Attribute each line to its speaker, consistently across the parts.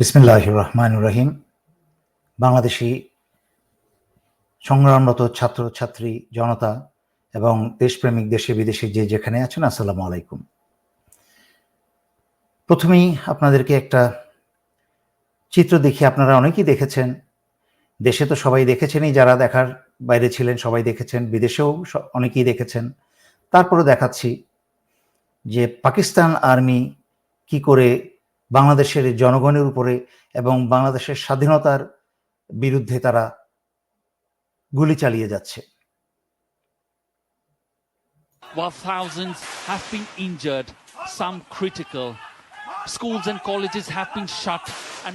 Speaker 1: বিসমিল্লাহ রহমান রহিম বাংলাদেশি সংগ্রামরত ছাত্র ছাত্রী জনতা এবং দেশপ্রেমিক, দেশে বিদেশে যে যেখানে আছেন, আসসালামু আলাইকুম। প্রথমেই আপনাদেরকে একটা চিত্র দেখি, আপনারা অনেকেই দেখেছেন। দেশে তো সবাই দেখেছেনই, যারা দেখার বাইরে ছিলেন সবাই দেখেছেন, বিদেশেও অনেকেই দেখেছেন। তারপরে দেখাচ্ছি যে পাকিস্তান আর্মি কি করে বাংলাদেশের জনগণের উপরে এবং বাংলাদেশের স্বাধীনতার বিরুদ্ধে তারা গুলি চালিয়ে যাচ্ছে।
Speaker 2: While thousands have been injured, some critical. Schools and colleges have been shut, and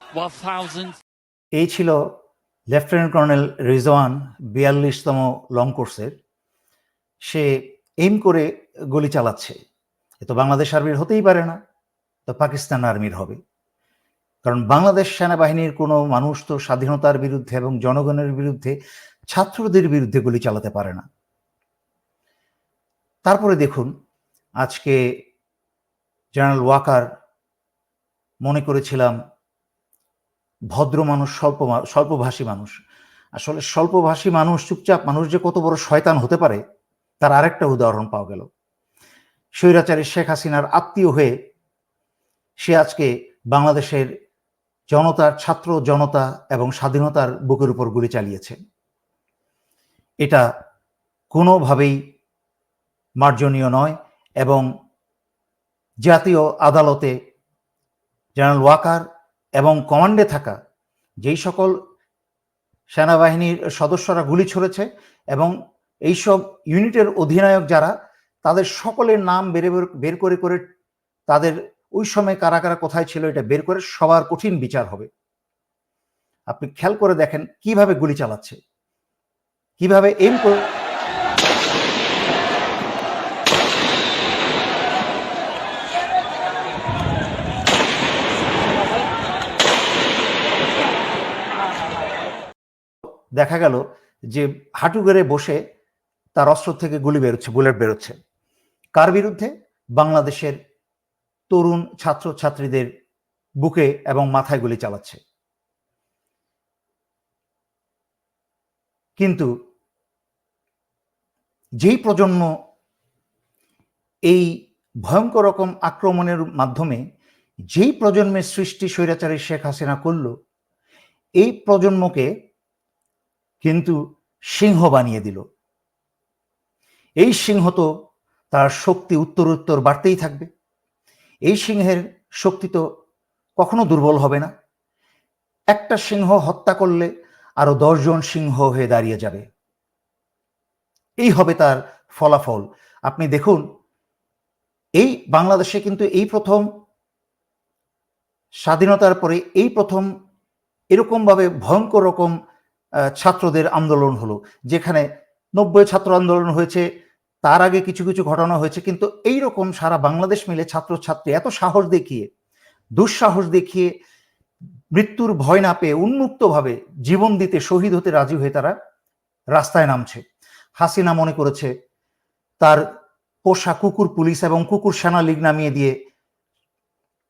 Speaker 2: while thousands
Speaker 1: এই ছিল লেফটেন্যান্ট কর্নেল রিজওয়ান বিয়াল্লিশতম লং কোর্সের সে এইম করে গুলি চালাচ্ছে। এ তো বাংলাদেশ আর্মির হতেই পারে না। তো পাকিস্তান আর্মির হবে। কারণ বাংলাদেশ সেনাবাহিনীর কোনো মানুষ তো স্বাধীনতার বিরুদ্ধে এবং জনগণের বিরুদ্ধে ছাত্রদের বিরুদ্ধে গুলি চালাতে পারে না। তারপরে দেখুন, আজকে জেনারেল ওয়াকার মনে করেছিলাম, ভদ্র মানুষ, স্বল্প স্বল্পভাষী মানুষ। আসলে স্বল্পভাষী মানুষ, চুপচাপ মানুষ যে কত বড় শয়তান হতে পারে, তার আরেকটা উদাহরণ পাওয়া গেল। স্বৈরাচারী শেখ হাসিনার আত্মীয় হয়ে সে আজকে বাংলাদেশের জনতার, ছাত্র জনতা এবং স্বাধীনতার বুকের উপর গুলি চালিয়েছে। এটা কোনোভাবেই মার্জনীয় নয় এবং জাতীয় আদালতে জেনারেল ওয়াকার এবং কমান্ডে থাকা যেই সকল সেনাবাহিনীর সদস্যরা গুলি ছড়েছে এবং এইসব ইউনিটের অধিনায়ক যারা, তাদের সকলের নাম বের- বের করে করে তাদের ওই সময় কারা কারা কোথায় ছিল এটা বের করে সবার কঠিন বিচার হবে। আপনি খেয়াল করে দেখেন কীভাবে গুলি চালাচ্ছে। কীভাবে এম করে দেখা গেল যে হাঁটু গেড়ে বসে তার অস্ত্র থেকে গুলি বেরোচ্ছে, বুলেট বেরোচ্ছে। কার বিরুদ্ধে? বাংলাদেশের তরুণ ছাত্র ছাত্রীদের বুকে এবং মাথায় গুলি চালাচ্ছে। কিন্তু যেই প্রজন্ম এই ভয়ঙ্কর রকম আক্রমণের মাধ্যমে যেই প্রজন্মের সৃষ্টি স্বৈরাচারী শেখ হাসিনা করল, এই প্রজন্মকে কিন্তু সিংহ বানিয়ে দিল। এই সিংহ তো তার শক্তি উত্তর উত্তর বাড়তেই থাকবে। এই সিংহের শক্তি তো কখনো দুর্বল হবে না। একটা সিংহ হত্যা করলে আরও দশজন সিংহ হয়ে দাঁড়িয়ে যাবে। এই হবে তার ফলাফল। আপনি দেখুন, এই বাংলাদেশে কিন্তু এই প্রথম স্বাধীনতার পরে এই প্রথম এরকম ভাবে ভয়ঙ্কর রকম ছাত্রদের আন্দোলন হলো, যেখানে নব্বই ছাত্র আন্দোলন হয়েছে তার আগে কিছু কিছু ঘটনা হয়েছে, কিন্তু এই রকম সারা বাংলাদেশ মিলে ছাত্র ছাত্রী এত সাহস দেখিয়ে, দুঃসাহস দেখিয়ে, মৃত্যুর ভয় না পেয়ে উন্মুক্তভাবে জীবন দিতে শহীদ হতে রাজি হয়ে তারা রাস্তায় নামছে। হাসিনা মনে করেছে, তার পোষা কুকুর পুলিশ এবং কুকুর সেনা লীগ নামিয়ে দিয়ে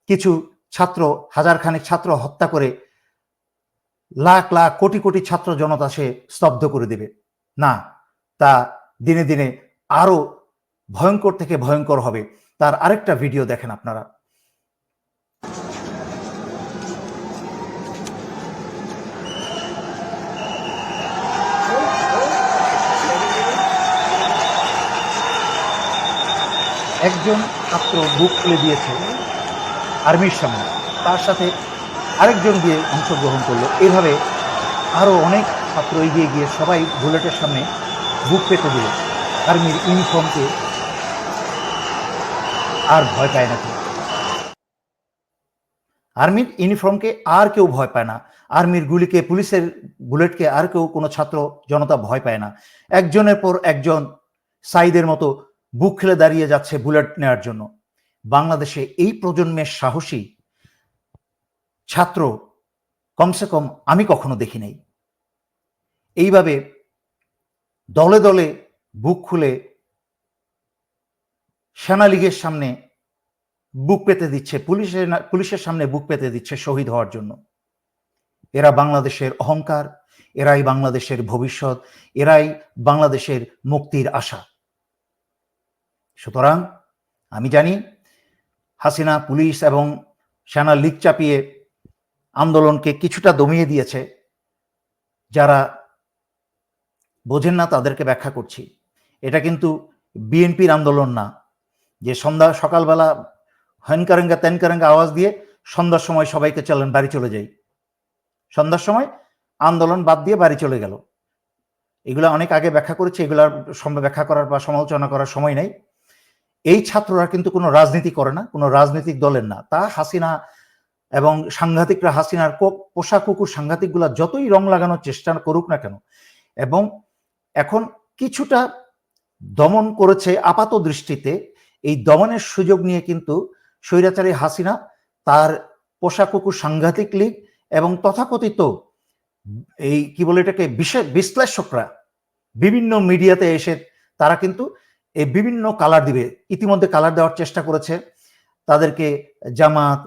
Speaker 1: কিছু ছাত্র, হাজারখানেক ছাত্র হত্যা করে লাখ লাখ কোটি কোটি ছাত্র জনতা সে স্তব্ধ করে দেবে। না, তা দিনে দিনে আরও ভয়ঙ্কর থেকে ভয়ঙ্কর হবে। তার আরেকটা ভিডিও দেখেন আপনারা। একজন ছাত্র বুক খুলে দিয়েছে আর্মির সামনে। তার সাথে আরেকজন গিয়ে অংশগ্রহণ করল। এভাবে আরও অনেক ছাত্র এগিয়ে গিয়ে সবাই বুলেটের সামনে বুক পেতে দিল। আর্মির ইউনিফর্মকে আর ভয় পায় না আর্মির ইউনিফর্মকে আর কেউ ভয় পায় না। আর্মির গুলিকে, পুলিশের বুলেটকে আর কেউ কোনো ছাত্র জনতা ভয় পায় না। একজনের পর একজন সাইদের মতো বুক খেলে দাঁড়িয়ে যাচ্ছে বুলেট নেওয়ার জন্য। বাংলাদেশে এই প্রজন্মের সাহসী ছাত্র কমসে কম আমি কখনো দেখি নাই। এইভাবে দলে দলে বুক খুলে সেনা লীগের সামনে বুক পেতে দিচ্ছে, পুলিশের পুলিশের সামনে বুক পেতে দিচ্ছে শহীদ হওয়ার জন্য। এরা বাংলাদেশের অহংকার, এরাই বাংলাদেশের ভবিষ্যৎ, এরাই বাংলাদেশের মুক্তির আশা। সুতরাং আমি জানি হাসিনা পুলিশ এবং সেনা লিগ চাপিয়ে আন্দোলনকে কিছুটা দমিয়ে দিয়েছে। যারা বোঝেন না তাদেরকে ব্যাখ্যা করছি। এটা কিন্তু বিএনপির আন্দোলন না। যে সন্ধ্যা, সকালবেলা হ্যানকারেঙ্গা ত্যানকারেঙ্গা আওয়াজ দিয়ে সন্ধ্যার সময় সবাইকে চলেন, বাড়ি চলে যাই। সন্ধ্যার সময় আন্দোলন বাদ দিয়ে বাড়ি চলে গেল। এগুলো অনেক আগে ব্যাখ্যা করেছি এগুলার ব্যাখ্যা করার বা সমালোচনা করার সময় নেই। এই ছাত্ররা কিন্তু কোনো রাজনীতি করে না, কোনো রাজনৈতিক দলের না। তা হাসিনা এবং সাংঘাতিকরা হাসিনার পোষা কুকুর সাংঘাতিকগুলা যতই রং লাগানোর চেষ্টা করুক না কেন, এবং এখন কিছুটা দমন করেছে আপাত দৃষ্টিতে। এই দমনের সুযোগ নিয়ে কিন্তু স্বৈরাচারী হাসিনা তার পোষা কুকুর সাংঘাতিক লীগ এবং তথাকথিত এই কি বলে এটাকে বিশেষ বিশ্লেষকরা বিভিন্ন মিডিয়াতে এসে তারা কিন্তু এই বিভিন্ন কালার দিবে। ইতিমধ্যে কালার দেওয়ার চেষ্টা করেছে। তাদেরকে জামাত,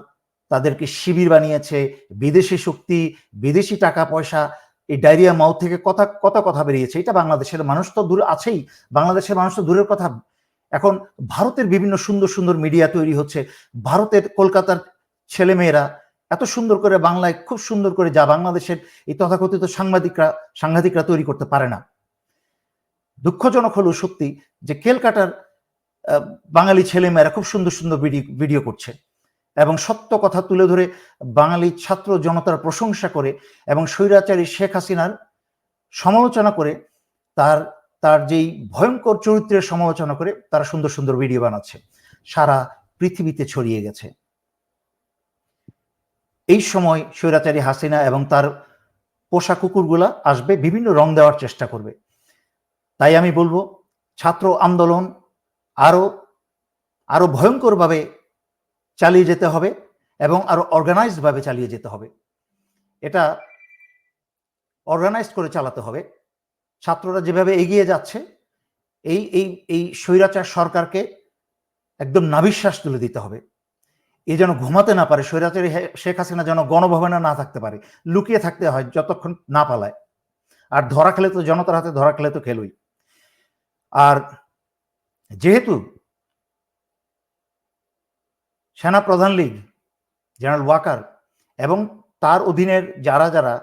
Speaker 1: তাদেরকে শিবির বানিয়েছে, বিদেশি শক্তি, বিদেশি টাকা পয়সা এই ডায়রিয়া মাউথ থেকে কথা, কত কথা বেরিয়েছে? এটা বাংলাদেশের মানুষ তো দূরে আছেই। বাংলাদেশের মানুষ তো দূরের কথা। এখন ভারতের বিভিন্ন সুন্দর সুন্দর মিডিয়া তৈরি হচ্ছে। ভারতের কলকাতার ছেলেমেয়েরা এত সুন্দর করে বাংলায় খুব সুন্দর করে যা বাংলাদেশের এই তথাকথিত সাংবাদিকরা, সাংঘাতিকরা তৈরি করতে পারে না। দুঃখজনক হলো সত্যি যে কেলকাটার বাঙালি ছেলেমেয়েরা খুব সুন্দর সুন্দর ভিডিও করছে। এবং সত্য কথা তুলে ধরে বাঙালি ছাত্র জনতার প্রশংসা করে এবং স্বৈরাচারী শেখ হাসিনার সমালোচনা করে, তার তার যেই ভয়ঙ্কর চরিত্রের সমালোচনা করে, তারা সুন্দর সুন্দর ভিডিও বানাচ্ছে। সারা পৃথিবীতে ছড়িয়ে গেছে। এই সময় স্বৈরাচারী হাসিনা এবং তার পোষা কুকুরগুলা আসবে, বিভিন্ন রং দেওয়ার চেষ্টা করবে। তাই আমি বলব, ছাত্র আন্দোলন আরও আরও ভয়ঙ্করভাবে চালিয়ে যেতে হবে এবং আরও অর্গানাইজড ভাবে চালিয়ে যেতে হবে। এটা অর্গানাইজ করে চালাতে হবে। ছাত্ররা যেভাবে এগিয়ে যাচ্ছে, এই এই এই স্বৈরাচার সরকারকে একদম নাবিশ্বাস তুলে দিতে হবে। এ যেন ঘুমাতে না পারে, স্বৈরাচারী শেখ হাসিনা যেন গণভবনে না থাকতে পারে। লুকিয়ে থাকতে হয় যতক্ষণ না পালায়। আর ধরা খেলে তো জনতার হাতে ধরা খেলে তো খেলুই। আর যেহেতু সেনা প্রধান লীগ, জেনারেল ওয়াকার এবং তার অধীনের যারা যারা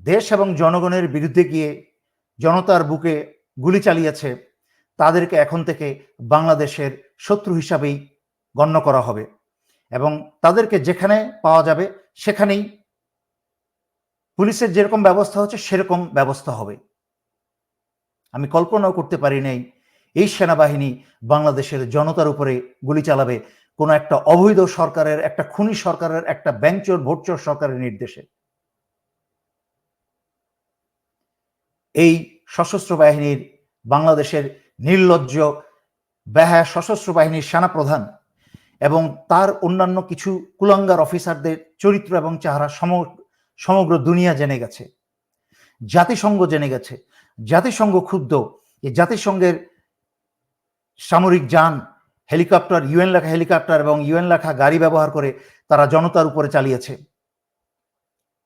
Speaker 1: দেশ এবং জনগণের বিরুদ্ধে গিয়ে জনতার বুকে গুলি চালিয়েছে, তাদেরকে এখন থেকে বাংলাদেশের শত্রু হিসাবেই গণ্য করা হবে এবং তাদেরকে যেখানে পাওয়া যাবে সেখানেই পুলিশের যেরকম ব্যবস্থা হচ্ছে সেরকম ব্যবস্থা হবে। আমি কল্পনাও করতে পারি নাই, এই সেনাবাহিনী বাংলাদেশের জনতার উপরে গুলি চালাবে কোনো একটা অবৈধ সরকারের, একটা খুনি সরকারের, একটা ব্যাংচোর ভোটচোর সরকারের নির্দেশে। এই সশস্ত্র বাহিনীর, বাংলাদেশের নির্লজ্জ ব্যাহা সশস্ত্র বাহিনীর সেনাপ্রধান এবং তার অন্যান্য কিছু কুলাঙ্গার অফিসারদের চরিত্র এবং চেহারা সম- সমগ্র দুনিয়া জেনে গেছে। জাতিসংঘ জেনে গেছে। জাতিসংঘ ক্ষুব্ধ। এই জাতিসংঘের সামরিক যান হেলিকপ্টার, ইউএন লেখা হেলিকপ্টার এবং ইউএন লেখা গাড়ি ব্যবহার করে তারা জনতার উপরে চালিয়েছে।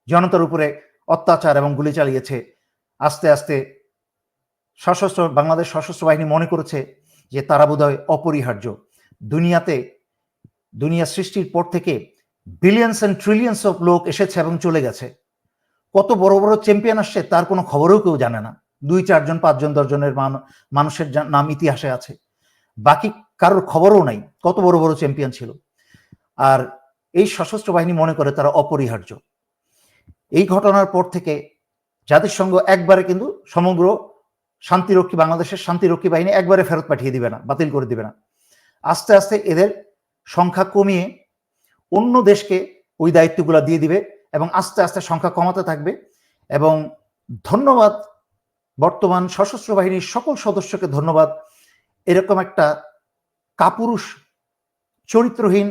Speaker 1: জনতার উপরে অত্যাচার এবং গুলি চালিয়েছে। আস্তে আস্তে সশস্ত্র, বাংলাদেশ সশস্ত্র বাহিনী মনে করেছে যে তারা বোধহয় অপরিহার্য। দুনিয়াতে, দুনিয়া সৃষ্টির পর থেকে বিলিয়ন্স অ্যান্ড ট্রিলিয়ন্স অফ লোক এসেছে এবং চলে গেছে। কত বড় বড় চ্যাম্পিয়ন আসছে তার কোনো খবরও কেউ জানে না। দুই, চারজন, পাঁচজন, দশজনের মানুষের নাম ইতিহাসে আছে। বাকি কারোর খবরও নাই। কত বড় বড় চ্যাম্পিয়ন ছিল। আর এই সশস্ত্র বাহিনী মনে করে তারা অপরিহার্য। এই ঘটনার পর থেকে জাতিসংঘ একবারে কিন্তু সমগ্র শান্তিরক্ষী বাংলাদেশের শান্তিরক্ষী বাহিনী একবারে ফেরত পাঠিয়ে দিবে না, বাতিল করে দিবে না। আস্তে আস্তে এদের সংখ্যা কমিয়ে অন্য দেশকে ওই দায়িত্বগুলো দিয়ে দিবে এবং আস্তে আস্তে সংখ্যা কমাতে থাকবে এবং ধন্যবাদ বর্তমান সশস্ত্র বাহিনীর সকল সদস্যকে ধন্যবাদ। এরকম একটা কাপুরুষ, চরিত্রহীন,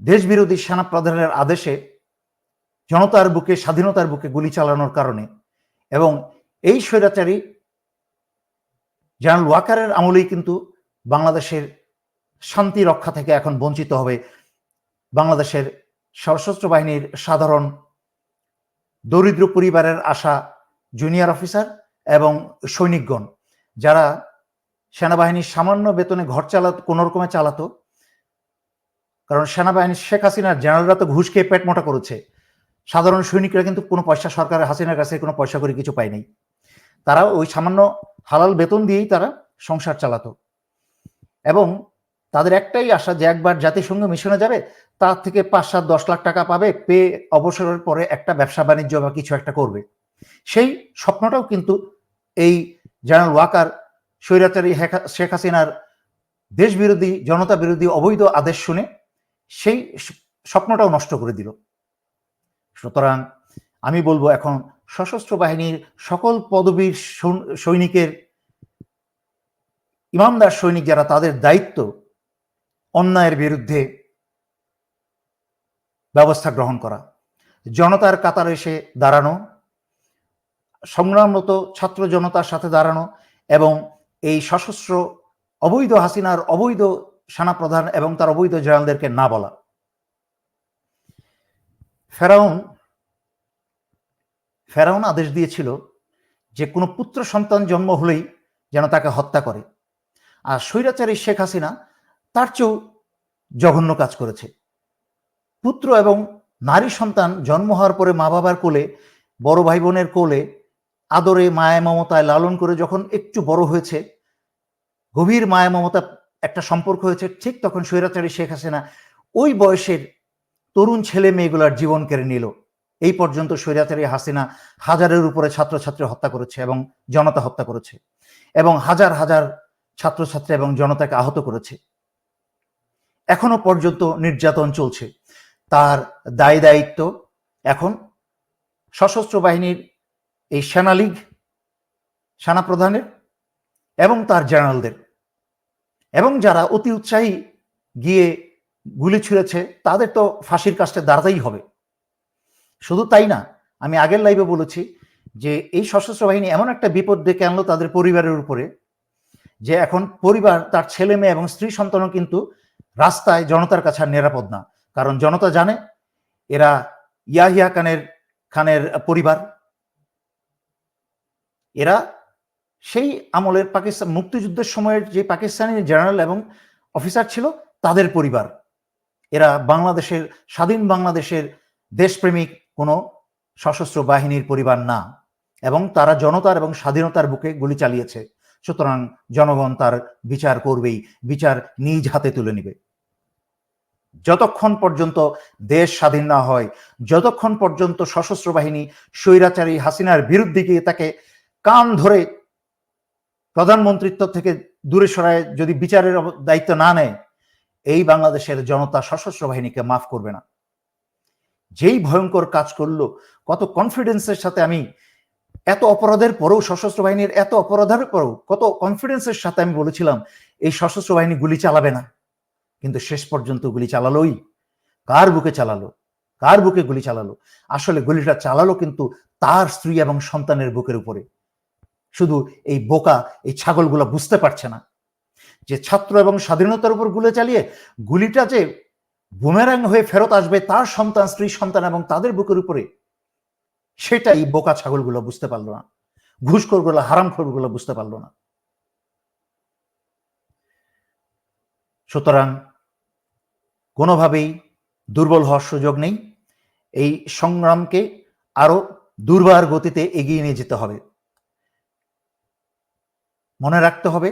Speaker 1: দেশবিরোধী সেনা প্রধানের আদেশে জনতার বুকে, স্বাধীনতার বুকে গুলি চালানোর কারণে এবং এই স্বৈরাচারী জেনারেল ওয়াকারের আমলেই কিন্তু বাংলাদেশের শান্তি রক্ষা থেকে এখন বঞ্চিত হবে। বাংলাদেশের সশস্ত্র বাহিনীর সাধারণ দরিদ্র পরিবারের আসা জুনিয়র অফিসার এবং সৈনিকগণ, যারা সেনাবাহিনীর সামান্য বেতনে ঘর চালাত, কোনো রকমে চালাতো। কারণ সেনাবাহিনীর শেখ হাসিনার জেনারেলরা তো ঘুষ খেয়ে পেট মোটা করেছে। সাধারণ সৈনিকরা কিন্তু কোনো পয়সা, সরকারের, হাসিনার কাছে কোনো পয়সা করে কিছু পায়নি তারা ওই সামান্য হালাল বেতন দিয়েই তারা সংসার চালাতো। এবং তাদের একটাই আশা যে একবার জাতিসংঘ মিশনে যাবে, তার থেকে পাঁচ সাত দশ লাখ টাকা পাবে, পেয়ে অবসরের পরে একটা ব্যবসা বাণিজ্য বা কিছু একটা করবে। সেই স্বপ্নটাও কিন্তু এই জেনারেল ওয়াকার স্বৈরাচারী শেখ হাসিনার দেশ বিরোধী জনতা বিরোধী অবৈধ আদেশ শুনে সেই স্বপ্নটাও নষ্ট করে দিল। সুতরাং আমি বলব এখন সশস্ত্র বাহিনীর সকল পদবীর সৈন- সৈনিকের ইমানদার সৈনিক যারা তাদের দায়িত্ব অন্যায়ের বিরুদ্ধে ব্যবস্থা গ্রহণ করা। জনতার কাতারে এসে দাঁড়ানো, সংগ্রামরত ছাত্র জনতার সাথে দাঁড়ানো এবং এই সশস্ত্র অবৈধ হাসিনার অবৈধ সেনাপ্রধান এবং তার অবৈধ জেনারেলদেরকে না বলা। ফেরাউন ফেরাউন আদেশ দিয়েছিল যে কোনো পুত্র সন্তান জন্ম হলেই যেন তাকে হত্যা করে। আর স্বৈরাচারী শেখ হাসিনা তার চেয়েও জঘন্য কাজ করেছে। পুত্র এবং নারী সন্তান জন্ম হওয়ার পরে মা বাবার কোলে, বড় ভাই বোনের কোলে আদরে মায়া মমতায় লালন করে যখন একটু বড় হয়েছে, গভীর মায়া মমতা একটা সম্পর্ক হয়েছে, ঠিক তখন স্বৈরাচারী শেখ হাসিনা ওই বয়সের তরুণ ছেলে মেয়েগুলার জীবন কেড়ে নিল। এই পর্যন্ত স্বৈরাচারী হাসিনা হাজারের উপরে ছাত্রছাত্রী হত্যা করেছে এবং জনতা হত্যা করেছে এবং হাজার হাজার ছাত্রছাত্রী এবং জনতাকে আহত করেছে। এখনও পর্যন্ত নির্যাতন চলছে। তার দায় দায়িত্ব এখন সশস্ত্র বাহিনীর এই সেনালীগ সেনাপ্রধানের এবং তার জেনারেলদের। এবং যারা অতি উৎসাহী গিয়ে গুলি ছুঁড়েছে, তাদের তো ফাঁসির কাজটা দাঁড়াতেই হবে। শুধু তাই না, আমি আগের লাইভে বলেছি যে এই সশস্ত্র বাহিনী এমন একটা বিপদ ডেকে আনলো তাদের পরিবারের উপরে যে এখন পরিবার, তার ছেলে মেয়ে এবং স্ত্রী সন্তানও কিন্তু রাস্তায় জনতার কাছে নিরাপদ না। কারণ জনতা জানে, এরা ইয়াহিয়া খানের খানের পরিবার এরা সেই আমলের পাকিস্তান মুক্তিযুদ্ধের সময়ের যে পাকিস্তানি জেনারেল এবং অফিসার ছিল, তাদের পরিবার। এরা বাংলাদেশের, স্বাধীন বাংলাদেশের দেশপ্রেমিক কোনো সশস্ত্র বাহিনীর পরিবার না এবং তারা জনতার এবং স্বাধীনতার বুকে গুলি চালিয়েছে। সুতরাং জনগণ তার বিচার করবেই, বিচার নিজ হাতে তুলে নেবে। যতক্ষণ পর্যন্ত দেশ স্বাধীন না হয়, যতক্ষণ পর্যন্ত সশস্ত্র বাহিনী স্বৈরাচারী হাসিনার বিরুদ্ধে গিয়ে তাকে কান ধরে প্রধানমন্ত্রিত্ব থেকে দূরে সরায় যদি বিচারের দায়িত্ব না নেয়, এই বাংলাদেশের জনতা সশস্ত্র বাহিনীকে মাফ করবে না। যেই ভয়ঙ্কর কাজ করল, কত কনফিডেন্সের সাথে আমি এত অপরাধের পরেও, সশস্ত্র বাহিনীর এত অপরাধের পরেও, কত কনফিডেন্সের সাথে আমি বলেছিলাম, এই সশস্ত্র বাহিনী গুলি চালাবে না। কিন্তু শেষ পর্যন্ত গুলি চালালোই। কার বুকে চালালো? কার বুকে গুলি চালালো? আসলে গুলিটা চালালো কিন্তু তার স্ত্রী এবং সন্তানের বুকের উপরে। শুধু এই বোকা, এই ছাগলগুলো বুঝতে পারছে না। যে ছাত্র এবং স্বাধীনতার উপর গুলে চালিয়ে গুলিটা যে বুমেরাং হয়ে ফেরত আসবে, তার সন্তান, স্ত্রী, সন্তান এবং তাদের বুকের উপরে সেটা এই বোকা ছাগলগুলো বুঝতে পারল না। ঘুষখোরগুলো হারামখোরগুলো বুঝতে পারল না। সুতরাং কোনোভাবেই দুর্বল হওয়ার সুযোগ নেই। এই সংগ্রামকে আরও দুর্বার গতিতে এগিয়ে নিয়ে যেতে হবে। মনে রাখতে হবে,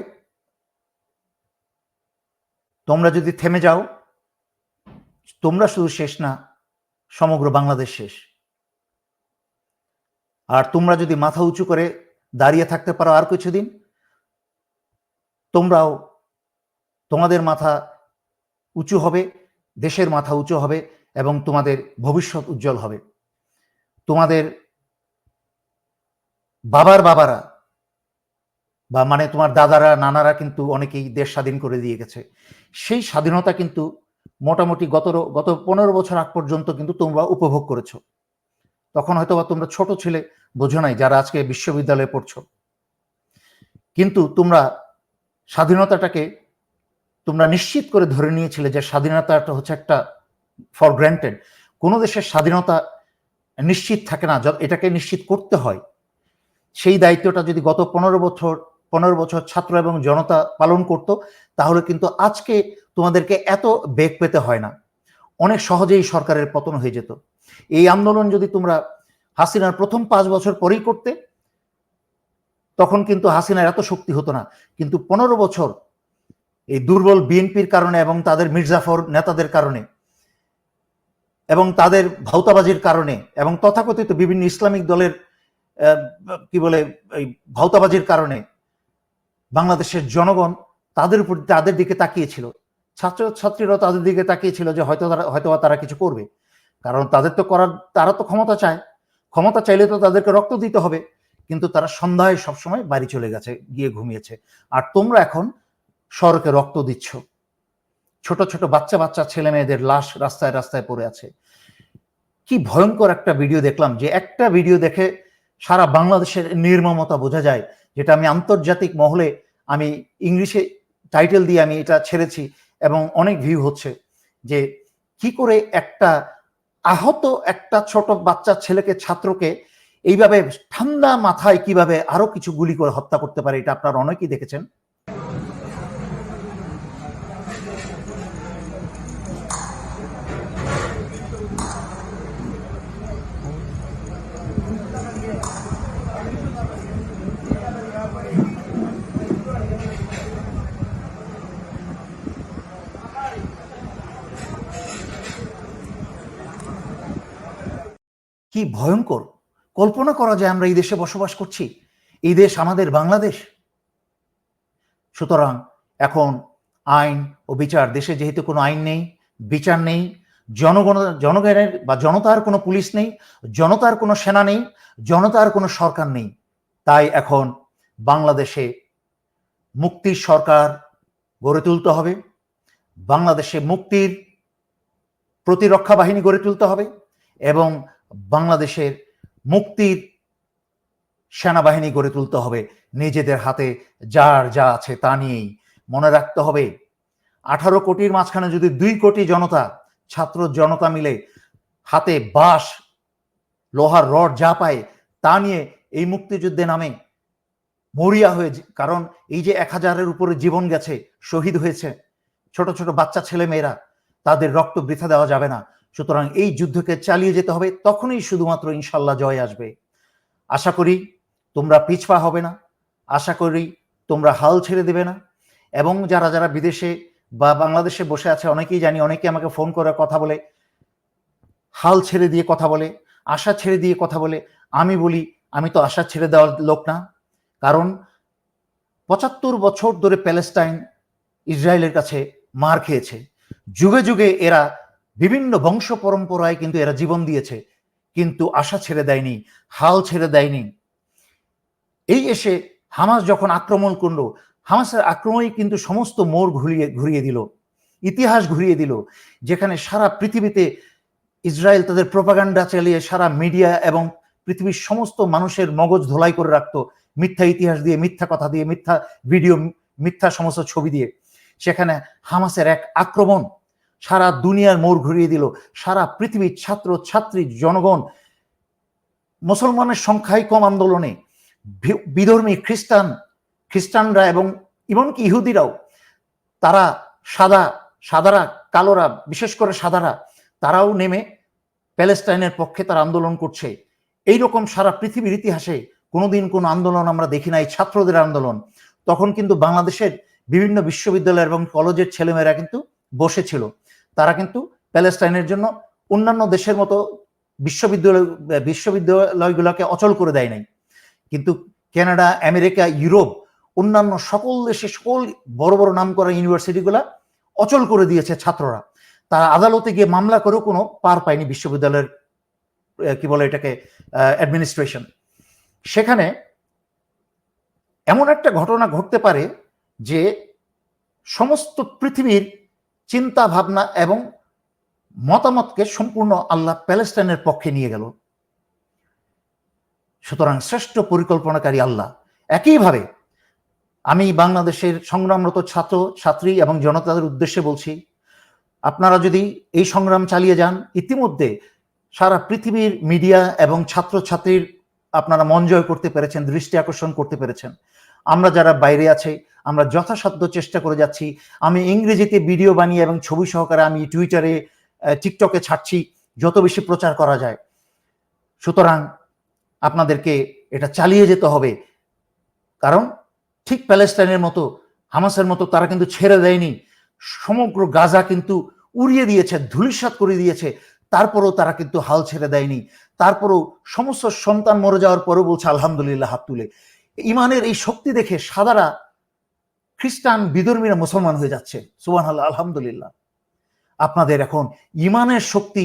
Speaker 1: তোমরা যদি থেমে যাও, তোমরা শুধু শেষ না, সমগ্র বাংলাদেশ শেষ। আর তোমরা যদি মাথা উঁচু করে দাঁড়িয়ে থাকতে পারো আর কিছুদিন, তোমরাও তোমাদের মাথা উঁচু হবে, দেশের মাথা উঁচু হবে এবং তোমাদের ভবিষ্যৎ উজ্জ্বল হবে। তোমাদের বাবার বাবারা বা মানে তোমার দাদারা, নানারা কিন্তু অনেকেই দেশ স্বাধীন করে দিয়ে গেছে। সেই স্বাধীনতা কিন্তু মোটামুটি গত গত পনেরো বছর আগ পর্যন্ত কিন্তু তোমরা উপভোগ করেছ। তখন হয়তো বা তোমরা ছোট ছিলে, বোঝো নাই যারা আজকে বিশ্ববিদ্যালয়ে পড়ছো। কিন্তু তোমরা স্বাধীনতাটাকে তোমরা নিশ্চিত করে ধরে নিয়েছিলে যে স্বাধীনতাটা হচ্ছে একটা ফর গ্র্যান্টেড কোনো দেশের স্বাধীনতা নিশ্চিত থাকে না এটাকে নিশ্চিত করতে হয়। সেই দায়িত্বটা যদি গত পনেরো বছর পনেরো বছর ছাত্র এবং জনতা পালন করত, তাহলে কিন্তু আজকে তোমাদেরকে এত বেগ পেতে হয় না। অনেক সহজেই সরকারের পতন হয়ে যেত। এই আন্দোলন যদি তোমরা হাসিনার প্রথম পাঁচ বছর পরেই করতে, তখন কিন্তু হাসিনার এত শক্তি হতো না। কিন্তু পনেরো বছর এই দুর্বল বিএনপির কারণে এবং তাদের মির্জাফর নেতাদের কারণে এবং তাদের ভাউতাবাজির কারণে এবং তথাকথিত বিভিন্ন ইসলামিক দলের কি বলে, এই ভাউতাবাজির কারণে বাংলাদেশের জনগণ তাদের উপর, তাদের দিকে তাকিয়েছিল। ছাত্র ছাত্রীরা তাদের দিকে তাকিয়েছিল যে হয়তো তারা হয়তো তারা কিছু করবে। কারণ তাদের তো করার, তারা তো ক্ষমতা চায়। ক্ষমতা চাইলে তো তাদেরকে রক্ত দিতে হবে। কিন্তু তারা সন্ধ্যায় সবসময় বাড়ি চলে গেছে, গিয়ে ঘুমিয়েছে। আর তোমরা এখন সড়কে রক্ত দিচ্ছ। ছোট ছোট বাচ্চা বাচ্চা, ছেলে মেয়েদের লাশ রাস্তায় রাস্তায় পড়ে আছে। কি ভয়ঙ্কর একটা ভিডিও দেখলাম যে একটা ভিডিও দেখে সারা বাংলাদেশের নির্মমতা বোঝা যায়, যেটা আমি আন্তর্জাতিক মহলে আমি ইংলিশে টাইটেল দিয়ে আমি এটা ছেড়েছি এবং অনেক ভিউ হচ্ছে যে কি করে একটা আহত একটা ছোট বাচ্চা ছেলেকে, ছাত্রকে এইভাবে ঠান্ডা মাথায় কীভাবে আরও কিছু গুলি করে হত্যা করতে পারে এটা আপনারা অনেকেই দেখেছেন। ভয়ঙ্কর। কল্পনা করা যায় আমরা এই দেশে বসবাস করছি। এই দেশ আমাদের বাংলাদেশ। সুতরাং এখন আইন ও বিচার, দেশে যেহেতু কোনো আইন নেই, বিচার নেই, জনগণ, জনগণের বা জনতার কোনো পুলিশ নেই, জনতার কোনো সেনা নেই, জনতার কোনো সরকার নেই। তাই এখন বাংলাদেশে মুক্তির সরকার গড়ে তুলতে হবে। বাংলাদেশে মুক্তির প্রতিরক্ষা বাহিনী গড়ে তুলতে হবে এবং বাংলাদেশের মুক্তির সেনাবাহিনী গড়ে তুলতে হবে। নিজেদের হাতে যার যা আছে তা নিয়েই। মনে রাখতে হবে, আঠারো কোটির মাঝখানে যদি দুই কোটি জনতা, ছাত্র জনতা মিলে হাতে বাঁশ, লোহার রড যা পায় তা নিয়ে এই মুক্তিযুদ্ধে নামে, মরিয়া হয়ে কারণ এই যে এক হাজারের উপরে জীবন গেছে, শহীদ হয়েছে, ছোট ছোট বাচ্চা ছেলে মেয়েরা, তাদের রক্ত বৃথা দেওয়া যাবে না। সুতরাং এই যুদ্ধকে চালিয়ে যেতে হবে, তখনই শুধুমাত্র ইনশাল্লাহ জয় আসবে। আশা করি তোমরা পিছপা হবে না, আশা করি তোমরা হাল ছেড়ে দেবে না, এবং যারা যারা বিদেশে বা বাংলাদেশে বসে আছে, অনেকেই জানি অনেকে আমাকে ফোন করে কথা বলে, হাল ছেড়ে দিয়ে কথা বলে, আশা ছেড়ে দিয়ে কথা বলে। আমি বলি, আমি তো আশা ছেড়ে দেওয়ার লোক না, কারণ পঁচাত্তর বছর ধরে প্যালেস্টাইন ইসরায়েলের কাছে মার খেয়েছে। যুগে যুগে এরা বিভিন্ন বংশ পরম্পরায় কিন্তু এরা জীবন দিয়েছে, কিন্তু আশা ছেড়ে দেয়নি, হাল ছেড়ে দেয়নি। এই এসে হামাস যখন আক্রমণ করল, হামাসের আক্রমণই কিন্তু সমস্ত মোড় ঘুরিয়ে ঘুরিয়ে দিল, ইতিহাস ঘুরিয়ে দিল, যেখানে সারা পৃথিবীতে ইসরায়েল তাদের প্রপাগান্ডা চালিয়ে সারা মিডিয়া এবং পৃথিবীর সমস্ত মানুষের মগজ ধোলাই করে রাখতো, মিথ্যা ইতিহাস দিয়ে, মিথ্যা কথা দিয়ে, মিথ্যা ভিডিও, মিথ্যা সমস্ত ছবি দিয়ে। সেখানে হামাসের এক আক্রমণ সারা দুনিয়ার মোড় ঘুরিয়ে দিল। সারা পৃথিবীর ছাত্র, ছাত্রী, জনগণ, মুসলমানের সংখ্যায় কম আন্দোলনে। বিধর্মী খ্রিস্টান, খ্রিস্টানরা এবং এমনকি ইহুদিরাও, তারা সাদা, সাদারা, কালোরা, বিশেষ করে সাদারা, তারাও নেমে প্যালেস্টাইনের পক্ষে তারা আন্দোলন করছে। এই রকম সারা পৃথিবীর ইতিহাসে কোনোদিন কোনো আন্দোলন আমরা দেখি নাই, ছাত্রদের আন্দোলন। তখন কিন্তু বাংলাদেশের বিভিন্ন বিশ্ববিদ্যালয় এবং কলেজের ছেলেমেয়েরা কিন্তু বসেছিল। তারা কিন্তু প্যালেস্টাইনের জন্য অন্যান্য দেশের মতো বিশ্ববিদ্যালয়, বিশ্ববিদ্যালয়গুলোকে অচল করে দেয় নাই। কিন্তু কানাডা, আমেরিকা, ইউরোপ, অন্যান্য সকল দেশে সকল বড় বড় নাম করা ইউনিভার্সিটিগুলা অচল করে দিয়েছে ছাত্ররা। তারা আদালতে গিয়ে মামলা করেও কোনো পার পায়নি বিশ্ববিদ্যালয়ের কি বলে এটাকে অ্যাডমিনিস্ট্রেশন সেখানে এমন একটা ঘটনা ঘটতে পারে যে সমস্ত পৃথিবীর চিন্তা ভাবনা এবং মতামতকে সম্পূর্ণ আল্লাহ প্যালেস্টাইনের পক্ষে নিয়ে গেল। সুতরাং শ্রেষ্ঠ পরিকল্পনাকারী আল্লাহ। একইভাবে আমি বাংলাদেশের সংগ্রামরত ছাত্র, ছাত্রী এবং জনতাদের উদ্দেশ্যে বলছি, আপনারা যদি এই সংগ্রাম চালিয়ে যান, ইতিমধ্যে সারা পৃথিবীর মিডিয়া এবং ছাত্রছাত্রীর আপনারা মন জয় করতে পেরেছেন, দৃষ্টি আকর্ষণ করতে পেরেছেন। আমরা যারা বাইরে আছে, আমরা যথাসাধ্য চেষ্টা করে যাচ্ছি। আমি ইংরেজিতে ভিডিও বানিয়ে এবং ছবি সহকারে আমি টুইটারে টিকটকে ছাড়ছি, যত বেশি প্রচার করা যায়। সুতরাং আপনাদেরকে এটা চালিয়ে যেতে হবে। কারণ ঠিক প্যালেস্টাইনের মতো, হামাসের মতো তারা কিন্তু ছেড়ে দেয়নি। সমগ্র গাজা কিন্তু উড়িয়ে দিয়েছে, ধুলিসাৎ করে দিয়েছে। তারপরেও তারা কিন্তু হাল ছেড়ে দেয়নি। তারপরেও সমস্ত সন্তান মরে যাওয়ার পরেও বলছে, আলহামদুলিল্লাহ, হাত তুলে। ইমানের এই শক্তি দেখে সাদারা খ্রিস্টান বিধর্মীরা মুসলমান হয়ে যাচ্ছে। সুবান আল্লাহ আলহামদুলিল্লাহ। আপনাদের এখন ইমানের শক্তি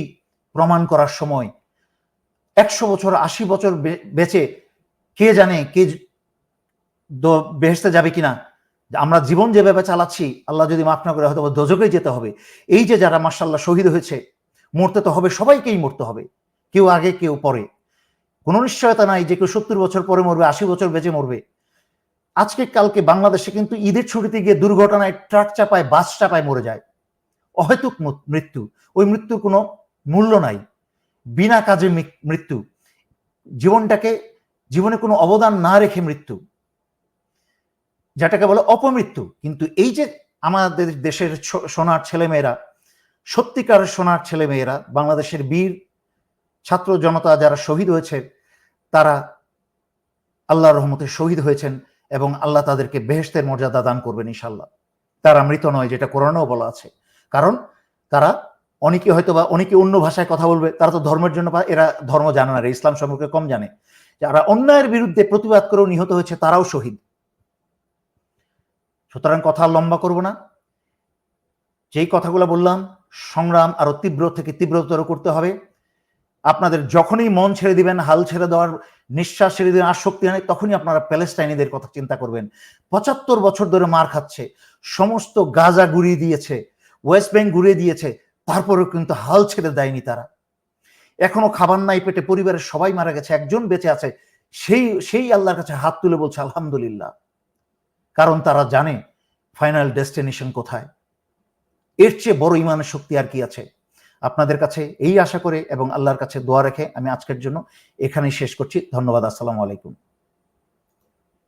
Speaker 1: প্রমাণ করার সময় একশো বছর, আশি বছর বেঁচে কে জানে কে বেহেশতে যাবে কিনা? আমরা জীবন যেভাবে চালাচ্ছি, আল্লাহ যদি মাফ না করে হয়তো বা দোজকেই যেতে হবে। এই যে যারা মার্শাল্লাহ শহীদ হয়েছে, মরতে তো হবে, সবাইকেই মরতে হবে। কেউ আগে, কেউ পরে। কোনো নিশ্চয়তা নাই যে কেউ সত্তর বছর পরে মরবে, আশি বছর বেঁচে মরবে। আজকে, কালকে বাংলাদেশে কিন্তু ঈদের ছুটিতে গিয়ে দুর্ঘটনায় ট্রাক চাপায়, বাস চাপায় মরে যায়। অহেতুক মৃত্যু। ওই মৃত্যুর কোনো মূল্য নাই। বিনা কাজে মৃত্যু। জীবনটাকে, জীবনে কোনো অবদান না রেখে মৃত্যু। যেটাকে বলে অপমৃত্যু। কিন্তু এই যে আমাদের দেশের সোনার ছেলেমেয়েরা, সত্যিকারের সোনার ছেলেমেয়েরা, বাংলাদেশের বীর ছাত্র জনতা যারা শহীদ হয়েছে, তারা আল্লাহর রহমতে শহীদ হয়েছেন এবং আল্লাহ তাদেরকে বেহেশতের মর্যাদা দান করবেন ইনশাল্লাহ তারা মৃত নয়, যেটা কোরআনেও বলা আছে। কারণ তারা অনেকে হয়তো বা অনেকে অন্য ভাষায় কথা বলবে, তারা তো ধর্মের জন্য এরা ধর্ম জানে না ইসলাম সম্পর্কে কম জানে। যারা অন্যায়ের বিরুদ্ধে প্রতিবাদ করেও নিহত হয়েছে, তারাও শহীদ। সুতরাং কথা লম্বা করব না। যেই কথাগুলো বললাম, সংগ্রাম আরও তীব্র থেকে তীব্রতর করতে হবে। আপনাদের যখনই মন ছেড়ে দিবেন, হাল ছেড়ে দেওয়ার নিঃশ্বাস ছেড়ে দিবেন আসক্তি আনে তখনই আপনারা প্যালেস্টাইনিদের কথা চিন্তা করবেন। পঁচাত্তর বছর ধরে মার খাচ্ছে, সমস্ত গাজা গুড়িয়ে দিয়েছে, ওয়েস্ট ব্যাংক ঘুরিয়ে দিয়েছে, তারপরেও কিন্তু হাল ছেড়ে দেয়নি তারা। এখনও খাবার নাই পেটে, পরিবারের সবাই মারা গেছে, একজন বেঁচে আছে, সেই সেই আল্লাহর কাছে হাত তুলে বলছে, আলহামদুলিল্লাহ। কারণ তারা জানে, ফাইনাল ডেস্টিনেশন কোথায়। এর চেয়ে বড় ইমানের শক্তি আর কি আছে? আপনাদের কাছে এই আশা করে এবং আল্লাহর কাছে দোয়া রেখে আমি আজকের জন্য এখানেই শেষ করছি। ধন্যবাদ। আসসালামু আলাইকুম।